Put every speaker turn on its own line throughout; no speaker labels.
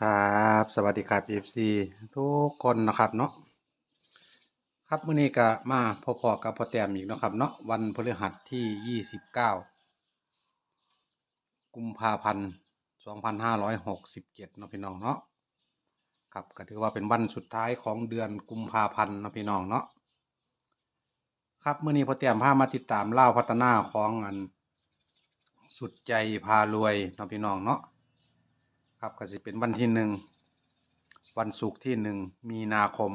ครับสวัสดีครับ FC ทุกคนนะครับเนาะครับมื้อนี้ก็มาพบๆกับพอแต้มอีกนะครับเนาะวันพฤหัสที่29กุมภาพันธ์2567เนาะพี่น้องเนาะครับก็ถือว่าเป็นวันสุดท้ายของเดือนกุมภาพันธ์นะพี่น้องเนาะครับมื้อนี้พอแต้มพามาติดตามเล่าพัฒนาของอันสุดใจพารวยนะพี่น้องเนาะ ครับก็สิเป็นวันที่หนึ่งวันศุกร์ที่หนึ่งมีนาคม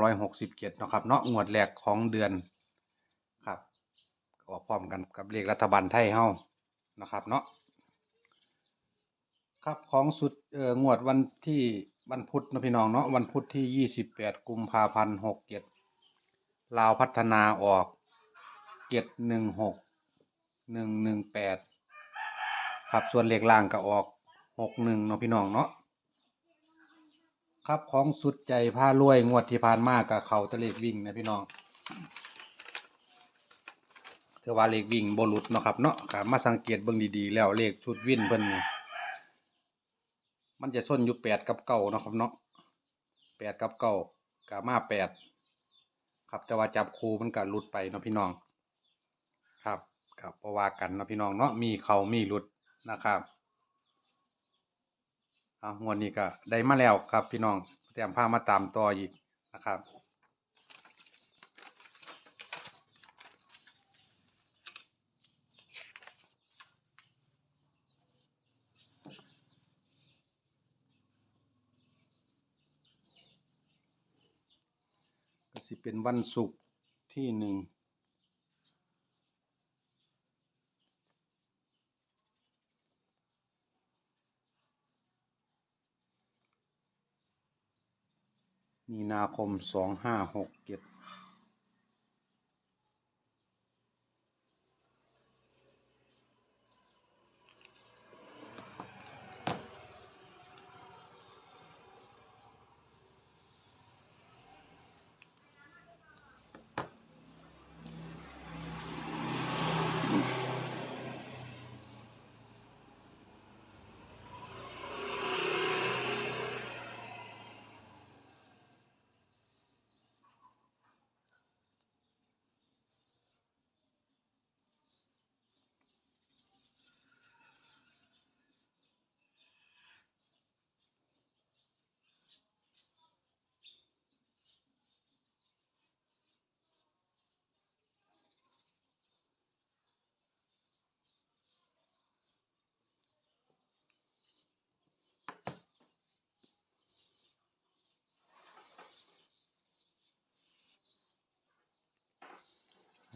2567นาะครับเนาะงวดแรกของเดือนครับก็พร้อมกันกับเลขรัฐบาลไทยเฮานะครับเนาะครับของสุดเอ่องวดวันที่วันพุธนะพี่น้องเนาะวันพุธที่ 28 กุมภาพันธ์67ลาวพัฒนาออก 716 118 ครับส่วนเลขล่างก็ออกหกหนึ่งเนาะพี่น้องเนาะครับของสุดใจผ้ารวยงวดที่ผ่านมากกับเขาตะเลขวิ่งนะพี่น้องเทว่าเลขวิ่งบหลุดเนาะครับเนาะครับมาสังเกตเบิ่งดีๆ แล้วเลขชุดวิ่นเพิ่นมันจะส้นอยู่แปดกับเก้าเนาะครับเนาะแปดกับเก้ากับมาแปดครับแต่ว่าจับคูมันก็หลุดไปเนาะพี่น้อง ครับครับเพระว่ากันเนาะพี่น้องเนาะมีเขามีหลุด นะครับเอางวดนี้ก็ได้มาแล้วครับพี่น้องเตรียมพามาตามต่ออีกนะครับก็สิเป็นวันศุกร์ที่หนึ่ง มีนาคมสองห้าหกเจ็ด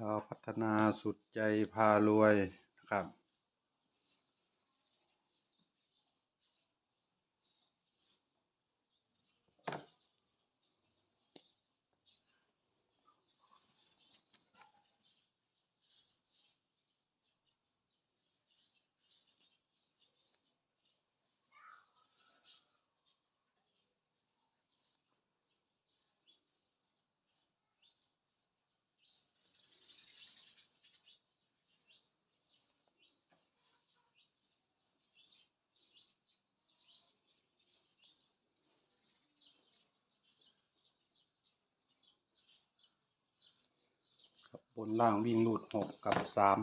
เราพัฒนาสุดใจพารวยนะครับ บนล่างวิ่งรูดหกกับสาม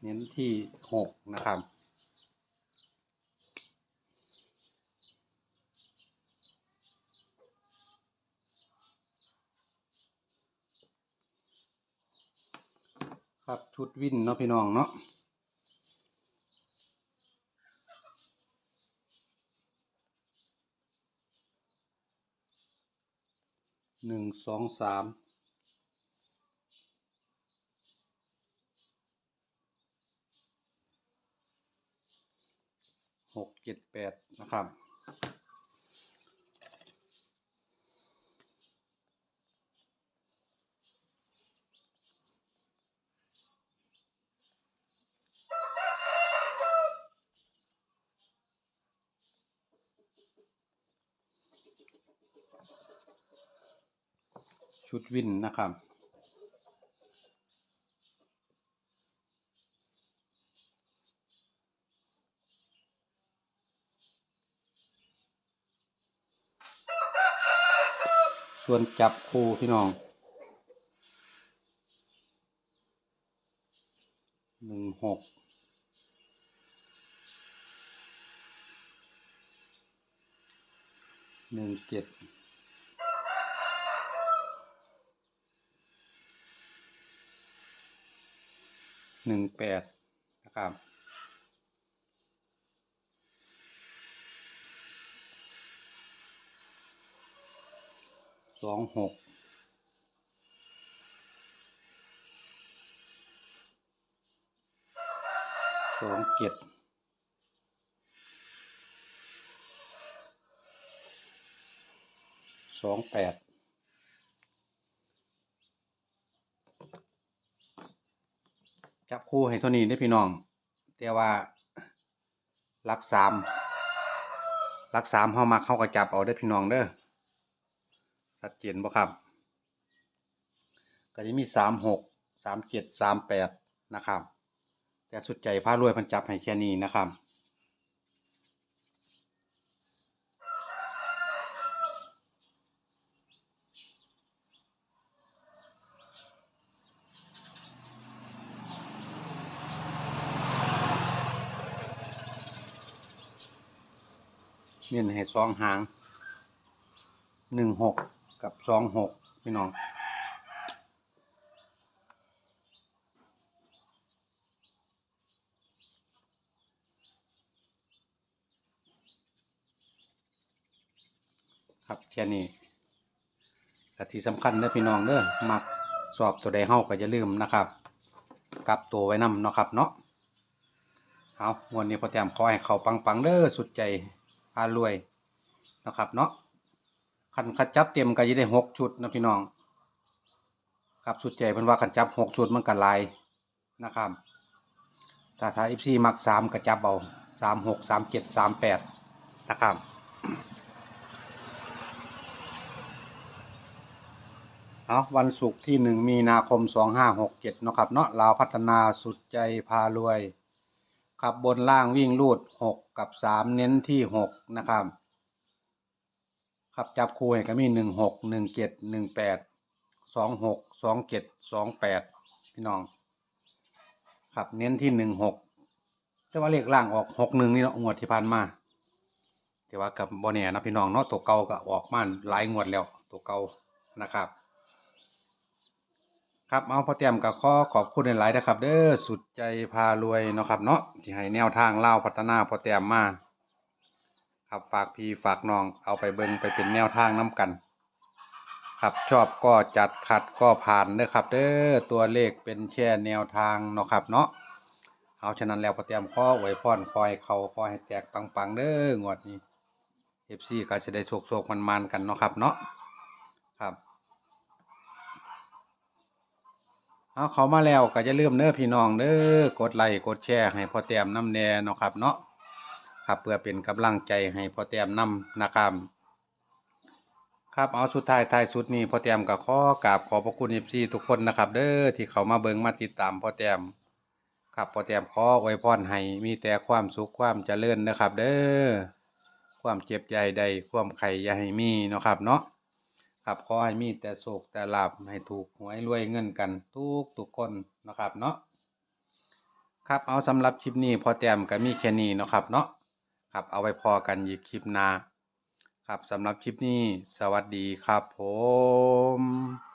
เน้นที่หกนะครับครับชุดวินเนาะพี่น้องเนาะ หนึ่งสองสามหกเจ็ดแปดนะครับชุ ชุดวินนะครับ ส่วนจับคู่พี่น้องหนึ่งหกหนึ่งเจ็ด หนึ่งแปดนะครับ สองหก สองเจ็ดสองแปด จับคู่ให้เท่านี้ได้พี่น้องแต่ว่ารักสามรักสามเข้ามาเข้าก็จับเอาได้พี่น้องเด้อชัดเจนบ่ครับ ก็จะมีสามหกสามเจ็ดสามแปดนะครับ แต่สุดใจพารวยพันจับให้แค่นี้นะครับ เน้นให้สองหางหนึ่งหกกับสองหกพี่น้องครับแค่นี้แต่ที่สำคัญเด้อพี่น้องเด้อมักสอบตัวใดเฮาก็อย่าลืมนะครับกลับตัวไว้นำเนาะครับเนาะเอาวันนี้พอแต้มขอให้เขาปังๆเด้อสุดใจ พารวยนะครับเนาะคันคัดจับเต็มก็จะได้หกชุดนะพี่น้อง ครับสุดใจเพิ่นว่าคันจับหกชุดมันก็หลายนะครับถ้าถ้า FC มักสามก็จับเอาสามหกสามเจ็ดสามแปดนะครับเอาวันศุกร์ที่หนึ่งมีนาคมสองห้าหกเจ็ดนะครับเนาะลาวพัฒนาสุดใจพารวย ขับบนล่างวิ่งลูดหกกับสามเน้นที่หกนะครับขับจับคู่ให้ก็มีหนึ่งหกหนึ่งเจ็ดหนึ่งแปดสองหกสองเจ็ดสองแปดพี่น้องขับเน้นที่หนึ่งหกแต่ว่าเลขล่างออกหกหนึ่งนี่เนาะงวดที่ผ่านมาแต่ว่ากับบอเน่นะพี่น้องเนาะตัวเก่าก็ออกมาหลายงวดแล้วตัวเก่านะครับ ครับเอาพอเตรียมกับข้อขอบคุณหลายๆนะครับ เด้อสุดใจพารวยเนาะครับเนาะที่ให้แนวทางเล่าพัฒนาพอเตรียมมาครับฝากพี่ฝากน้องเอาไปเบิ่งไปเป็นแนวทางน้กัน ครับชอบก็จัดขัดก็ผ่านเด้อครับ เด้อตัวเลขเป็นแค่แนวทางเนาะครับเนาะเอาฉะนั้นแล้วพอเตรียมข้อไว้พรคอยเขาคอยให้แตกปังๆเด้องวดนี้ FC ก็จะได้โชคๆมันๆกันเนาะครับเนาะครับ เอาเขามาแล้วก็จะเริ่าลืมเด้อพี่น้องเด้อกดไลค์กดแชร์ให้พอแต้มน้ำแน่เนาะครับเนาะครับเพื่อเป็นกำลังใจให้พอแต้มน้ำนะครับครับเอาสุดท้ายท้ายสุดนี้พอแต้มก็ขอกราบขอบพระคุณ FC ทุกคนนะครับ เด้อที่เขามาเบิ่งมาติดตามพอแต้มครับพอแต้มขอไว้พรให้มีแต่ความสุขความเจริญนะครับ เด้อความเจ็บใจใดความไข่อย่าให้มีเนาะครับเนาะ ครับขอให้มีแต่โศกแต่ลาบให้ถูกหวยรวยเงินกัน ทุกทุกคนนะครับเนาะครับเอาสำหรับคลิปนี้พอแต้มก็มีแค่นี้นะครับเนาะครับเอาไว้พอกันอีกคลิปหน้าครับสำหรับคลิปนี้ สวัสดีครับผม